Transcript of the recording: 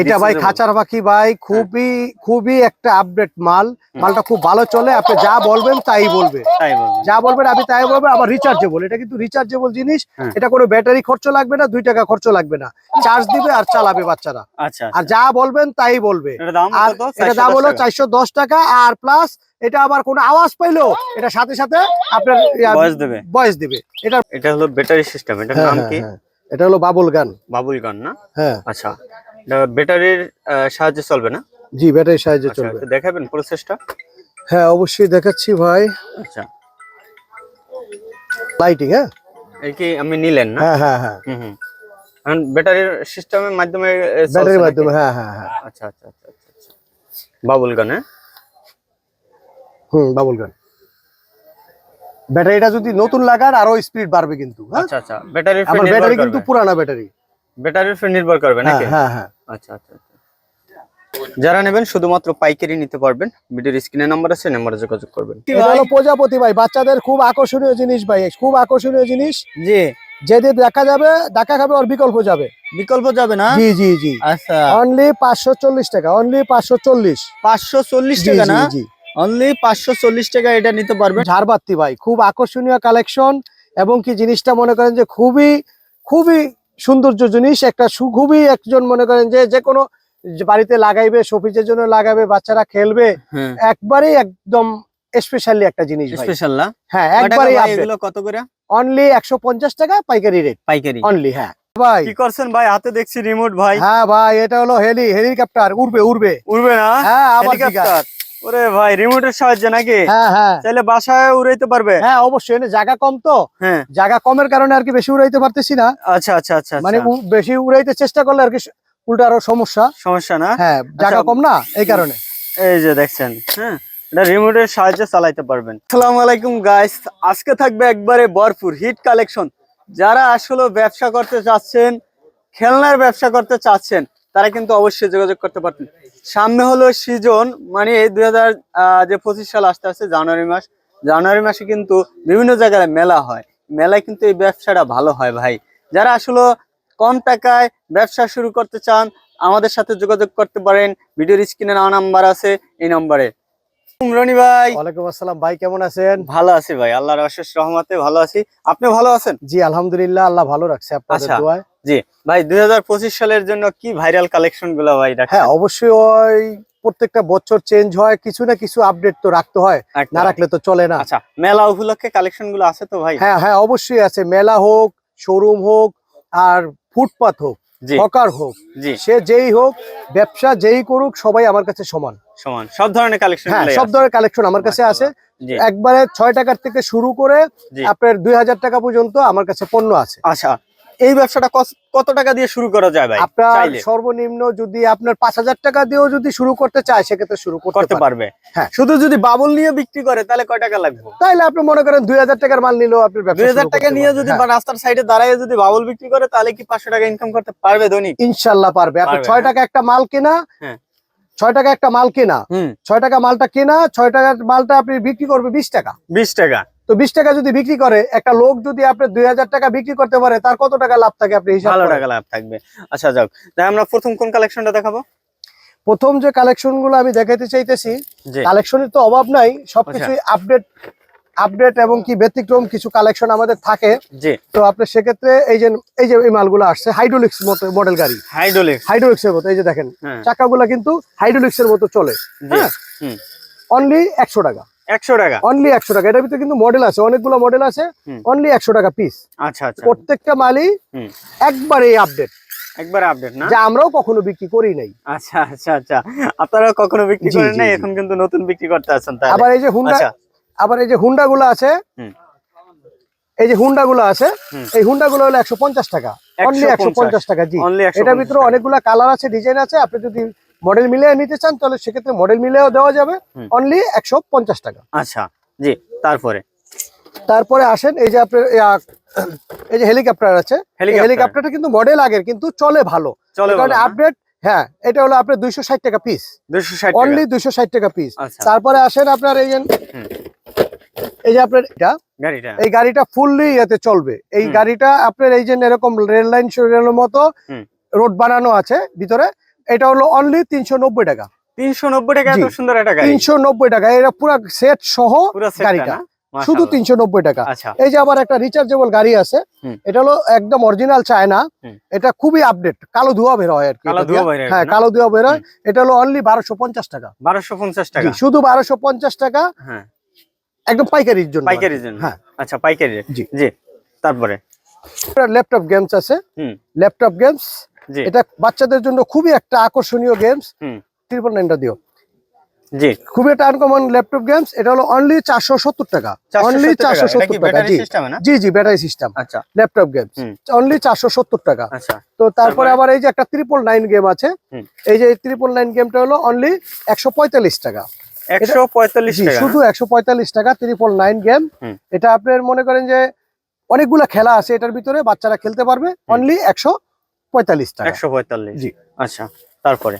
এটা ভাই। খাঁচার পাখি ভাই খুবই খুবই একটা আপডেট মাল। মালটা খুব ভালো চলে আপনি যা বলবেন তাই বলবে। যা বলবেন আপনি তাই বলবেন আবার রিচার্জেবল এটা কিন্তু রিচার্জেবল জিনিস। হ্যাঁ। এটা কোনো ব্যাটারি খরচ লাগবে না দুই টাকা খরচ লাগবে না। চার্জ দিবে আর চালাবে বাচ্চারা। আচ্ছা আর যা বলবেন তাই বলবে। আর এটা দাম হলো চারশো দশ টাকা। আর প্লাস এটা আবার কোনো আওয়াজ পাইলো এটা সাথে সাথে আপনার বয়স দেবে। বয়স দিবে। এটা এটা হলো ব্যাটারি সিস্টেম এটার হ্যাঁ, নাম হ্যাঁ, কি? হ্যাঁ। এটা হলো বাবুল গান। বাবুল গান না? হ্যাঁ। আচ্ছা। ব্যাটারির সাহায্যে চলবে না? জি ব্যাটারির সাহায্যে আচ্ছা চলবে। দেখাবেন প্রসেসটা? হ্যাঁ অবশ্যই দেখাচ্ছি ভাই। আচ্ছা। লাইটিং হ্যাঁ? এই কি আমি নিলেন না? হ্যাঁ হ্যাঁ হ্যাঁ। হুম হুম। এখন ব্যাটারির সিস্টেমের মাধ্যমে ব্যাটারির মাধ্যমে হ্যাঁ হ্যাঁ হ্যাঁ। আচ্ছা আচ্ছা আচ্ছা আচ্ছা আচ্ছা। বাবুল গান হ্যাঁ? হুম বাবুল গান। ব্যাটারিটা যদি নতুন লাগান আরও স্পিড বাড়বে কিন্তু হ্যাঁ? আচ্ছা আচ্ছা। ব্যাটারির আমার ব্যাটারি কিন্তু পুরানা ব্যাটারি। ব্যাটারির উপর নির্ভর করবে হ্যাঁ নাকি? হ্যাঁ হ্যাঁ আচ্ছা আচ্ছা আচ্ছা। যারা নেবেন শুধুমাত্র পাইকারি নিতে পারবেন। ভিডিওর স্ক্রিনে নাম্বার আছে নাম্বারে যোগাযোগ করবেন। এটা হলো প্রজাপতি ভাই বাচ্চাদের খুব আকর্ষণীয় জিনিস ভাই খুব আকর্ষণীয় জিনিস। জি। যেদিন দেখা যাবে দেখা খাবে ওর বিকল্প যাবে। বিকল্প যাবে না? জি জি জি। আচ্ছা। অনলি পাঁচশো চল্লিশ টাকা অনলি পাঁচশো চল্লিশ। পাঁচশো চল্লিশ জি টাকা না? জি। অনলি পাঁচশো চল্লিশ টাকা এটা নিতে পারবেন? ঝাড়বাতি ভাই খুব আকর্ষণীয় কালেকশন এবং কি জিনিসটা মনে করেন যে খুবই খুবই সৌন্দর্য জিনিস একটা সু- খুবই একজন মনে করেন যে যে কোনো বাড়িতে লাগাইবে শোপিজের জন্য লাগাবে বাচ্চারা খেলবে হ্যাঁ। একবারেই একদম স্পেশালি একটা জিনিস স্পেশাল না? হ্যাঁ ভাই এগুলো? কত করে? অনলি একশো পঞ্চাশ টাকা পাইকারি রেট পাইকারি। অনলি হ্যাঁ। ভাই। কি করছেন ভাই? হাতে দেখছি রিমোট ভাই। হ্যাঁ ভাই এটা হলো হেলি হেলিকপ্টার উড়বে উড়বে। উড়বে না? হ্যাঁ আবার ওরে ভাই রিমোটের সাহায্যে নাকি? হ্যাঁ হ্যাঁ। চাইলে বাসায় উড়াইতে পারবে? হ্যাঁ অবশ্যই জায়গা কম তো। হ্যাঁ। জায়গা কমের কারণে আর কি বেশি উড়াইতে পারতেছি না। আচ্ছা আচ্ছা আচ্ছা মানে আচ্ছা। বেশি উড়াইতে চেষ্টা করলে আর কি উল্টা আরও সমস্যা। সমস্যা না? হ্যাঁ জায়গা কম না এই কারণে। এই যে দেখছেন হ্যাঁ এটা রিমোটের সাহায্যে চালাইতে পারবেন। আসসালামু আলাইকুম গাইস আজকে থাকবে একবারে ভরপুর হিট কালেকশন যারা আসলে ব্যবসা করতে চাচ্ছেন খেলনার ব্যবসা করতে চাচ্ছেন তারা কিন্তু অবশ্যই যোগাযোগ করতে পারতেন। সামনে হলো সিজন মানে দুই হাজার যে পঁচিশ সাল আসতে আসছে জানুয়ারি মাস, জানুয়ারি মাসে কিন্তু বিভিন্ন জায়গায় মেলা হয়। মেলায় কিন্তু এই ব্যবসাটা ভালো হয় ভাই। যারা আসলে কম টাকায় ব্যবসা শুরু করতে চান, আমাদের সাথে যোগাযোগ করতে পারেন। ভিডিওর স্ক্রিনে নাম্বার আছে, এই নম্বরে। রনি ভাই। ওয়ালাইকুম আসসালাম। ভাই কেমন আছেন? ভালো আছি ভাই আল্লাহর অশেষ রহমতে ভালো আছি। আপনি ভালো আছেন? জি আলহামদুলিল্লাহ আল্লাহ ভালো রাখছে আপনাদের আচ্ছা। দোয়ায়। জি ভাই দুই হাজার পঁচিশ সালের জন্য কি ভাইরাল কালেকশনগুলো ভাই হ্যাঁ অবশ্যই প্রত্যেকটা বছর চেঞ্জ হয় কিছু না কিছু আপডেট তো রাখতে হয় না রাখলে তো চলে না। আচ্ছা মেলা উপলক্ষে কালেকশনগুলো আছে তো ভাই? হ্যাঁ হ্যাঁ অবশ্যই আছে। মেলা হোক শোরুম হোক আর ফুটপাথ হোক হকার হোক সে যেই হোক ব্যবসা যেই করুক সবাই আমার কাছে সমান। সমান। সব ধরনের কালেকশন হ্যাঁ সব ধরনের কালেকশন আমার কাছে আছে। একবারে ছয় টাকার থেকে শুরু করে আপনার দুই হাজার টাকা পর্যন্ত আমার কাছে পণ্য আছে। আচ্ছা এই ব্যবসাটা কত টাকা দিয়ে শুরু করা যায় ভাই? আপনার সর্বনিম্ন যদি আপনার পাঁচ হাজার টাকা দিয়েও যদি শুরু করতে চায় সেক্ষেত্রে শুরু করতে পারবে। হ্যাঁ। শুধু যদি বাবল নিয়ে বিক্রি করে তাহলে কয় টাকা লাগবে? তাইলে আপনি মনে করেন দুই হাজার টাকার মাল নিলেও আপনি দুই হাজার টাকা নিয়ে যদি হ্যাঁ, বা রাস্তার সাইডে দাঁড়ায় যদি বাবুল বিক্রি করে তাহলে কি পাঁচশো টাকা ইনকাম করতে পারবে দৈনিক ইনশাল্লাহ পারবে। আপনি ছয় হ্যাঁ। টাকা একটা মাল কেনা হ্যাঁ। ছয় টাকা একটা মাল কেনা। ছয় টাকা মালটা কেনা ছয় টাকার মালটা আপনি বিক্রি করবে বিশ টাকা। বিশ টাকা। তো বিশ টাকা যদি বিক্রি করে একটা লোক যদি আপনি দুই হাজার টাকা বিক্রি করতে পারে তার কত টাকা লাভ থাকে আপনি ভালো টাকা লাভ থাকবে। আচ্ছা যাক। তাই আমরা প্রথম কোন কালেকশনটা দেখাবো? প্রথম যে কালেকশনগুলো আমি দেখাইতে চাইতেছি কালেকশনের তো অভাব নাই সবকিছুই আপডেট আপডেট এবং কি ব্যতিক্রম কিছু কালেকশন আমাদের থাকে। তো আপনি সেক্ষেত্রে এই যে এই যে এই মালগুলো আসছে হাইড্রোলিক্স মতো মডেল গাড়ি। হাইড্রোলিক্স হাইড্রোলিক্স এর মতো এই যে দেখেন হ্যাঁ। চাকাগুলো কিন্তু হাইড্রোলিক্স এর মতো চলে। হ্যাঁ। অনলি একশো টাকা। একশো টাকা। অনলি একশো টাকা। এটার ভিতরে কিন্তু মডেল আছে অনেকগুলো মডেল আছে অনলি একশো টাকা পিস আচ্ছা আচ্ছা। প্রত্যেকটা মালই একবারে আপডেট একবার আপডেট না? যা আমরাও কখনো বিক্রি করি নাই। আচ্ছা আচ্ছা আচ্ছা। আপনারা কখনো বিক্রি করেন জি, এখন কিন্তু নতুন বিক্রি করতে আছেন তাহলে। আবার এই যে হুন্ডা আচ্ছা। আবার এই যে হুন্ডা গুলো আছে এই যে হুন্ডা গুলো আছে এই হুন্ডা গুলো হলো একশো পঞ্চাশ টাকা। অনলি একশো পঞ্চাশ টাকা জি। এটার ভিতরে অনেকগুলো কালার আছে ডিজাইন আছে। আপনি যদি মডেল মিলিয়ে নিতে চান তাহলে সেক্ষেত্রে মডেল মিলিয়েও দেওয়া যাবে অনলি একশো পঞ্চাশ টাকা। আচ্ছা জি তারপরে? তারপরে আসেন এই যে আপনার এই যে হেলিকপ্টার আছে হেলিকপ্টারটা কিন্তু মডেল আগের কিন্তু চলে ভালো। কারণ আপডেট হ্যাঁ এটা হলো আপনার দুইশো ষাট টাকা পিস অনলি দুইশো ষাট টাকা পিস আচ্ছা। তারপরে আসেন আপনার এই যে এই যে আপনার এটা এই গাড়িটা ফুললি এতে চলবে। এই গাড়িটা আপনার এই যে এরকম রেল লাইন রেলের মতো রোড বানানো আছে ভিতরে। এটা হলো অনলি তিনশো নব্বই টাকা। তিনশো নব্বই টাকা এত সুন্দর একটা গাড়ি। তিনশো নব্বই টাকা এটা পুরো সেট সহ গাড়িটা। শুধু তিনশো নব্বই টাকা। আচ্ছা। এই যে আবার একটা রিচার্জেবল গাড়ি আছে এটা হলো একদম অরিজিনাল চায়না। এটা খুবই আপডেট কালো ধোয়া বের হয় আর কি হয় হ্যাঁ কালো ধোয়া বের হয়। এটা হলো অনলি বারোশো পঞ্চাশ টাকা। বারোশো পঞ্চাশ টাকা। শুধু বারোশো পঞ্চাশ টাকা। হ্যাঁ। একদম পাইকারির জন্য পাইকারির জন্য। হ্যাঁ। আচ্ছা পাইকারি জি। জি তারপরে? ল্যাপটপ গেমস আছে। ল্যাপটপ গেমস এটা বাচ্চাদের জন্য খুবই একটা আকর্ষণীয় গেমস ট্রিপল নাইনটা দিও। জি। খুবই একটা আনকমন ল্যাপটপ গেমস এটা হলো অনলি চারশো সত্তর টাকা। অনলি চারশো সত্তর টাকা জি। জি ব্যাটারি সিস্টেম আচ্ছা। ল্যাপটপ গেমস অনলি চারশো সত্তর টাকা। আচ্ছা। তো তারপরে? আবার এই যে একটা ট্রিপল নাইন গেম আছে। এই যে ট্রিপল নাইন গেমটা হলো অনলি একশো পঁয়তাল্লিশ টাকা। একশো পঁয়তাল্লিশ শুধু একশো পঁয়তাল্লিশ টাকা ট্রিপল নাইন গেম এটা আপনার মনে করেন যে অনেকগুলা খেলা আছে এটার ভিতরে বাচ্চারা খেলতে পারবে। অনলি একশো পঁয়তাল্লিশ টাকা। একশো পঁয়তাল্লিশ। জি। আচ্ছা তারপরে?